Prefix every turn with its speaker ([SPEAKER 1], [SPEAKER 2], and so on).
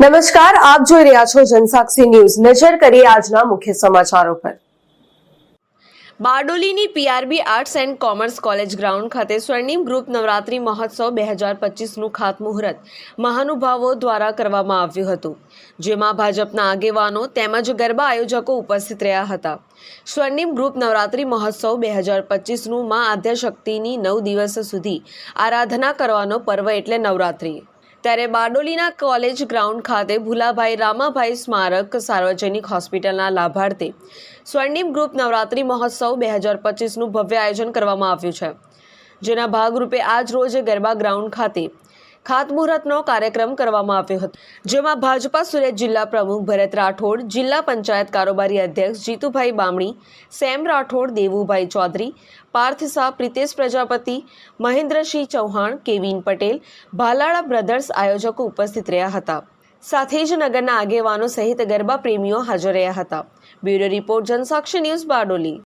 [SPEAKER 1] નમસ્કાર, આપ જોઈ રહ્યા છો જનસાક્ષી ન્યૂઝ. નજર કરીએ આજના મુખ્ય સમાચારો પર.
[SPEAKER 2] બારડોલીની PRB arts and commerce college ground ખાતે સ્વર્ણિમ ગ્રુપ નવરાત્રી મહોત્સવ બે હજાર પચીસનું ખાતમુહૂર્ત મહાનુભાવો દ્વારા કરવામાં આવ્યું હતું. જેમાં ભાજપના આગેવાનો તેમજ ગરબા આયોજકો ઉપસ્થિત રહ્યા હતા. સ્વર્ણિમ ગ્રુપ નવરાત્રી મહોત્સવ બે હજાર પચીસનું માં આદ્યશક્તિની નવ દિવસ સુધી આરાધના કરવાનો પર્વ એટલે નવરાત્રી. ત્યારે બારડોલીના કોલેજ ગ્રાઉન્ડ ખાતે ભુલાભાઈ રામાભાઈ સ્મારક સાર્વજનિક હોસ્પિટલના લાભાર્થી સ્વર્ણિમ ગ્રુપ નવરાત્રી મહોત્સવ બે હજાર પચીસનું ભવ્ય આયોજન કરવામાં આવ્યું છે. જેના ભાગરૂપે આજ રોજ ગરબા ગ્રાઉન્ડ ખાતે ખાતમુહૂર્તનો કાર્યક્રમ કરવામાં આવ્યો હતો, જેમાં ભાજપા સુરત જિલ્લા પ્રમુખ ભરત રાઠોડ, જિલ્લા પંચાયત કારોબારી અધ્યક્ષ Jitubhai Bamani, Sam Rathod, Devubhai Chaudhary, Parth Shah, Pritesh Prajapati, Mahendrasinh Chauhan, Kevin Patel, Bhalala brothers આયોજકો ઉપસ્થિત રહ્યા હતા. સાથે જ નગરના આગેવાનો સહિત ગરબા પ્રેમીઓ હાજર રહ્યા હતા. Bureau report Jansakshi news Bardoli.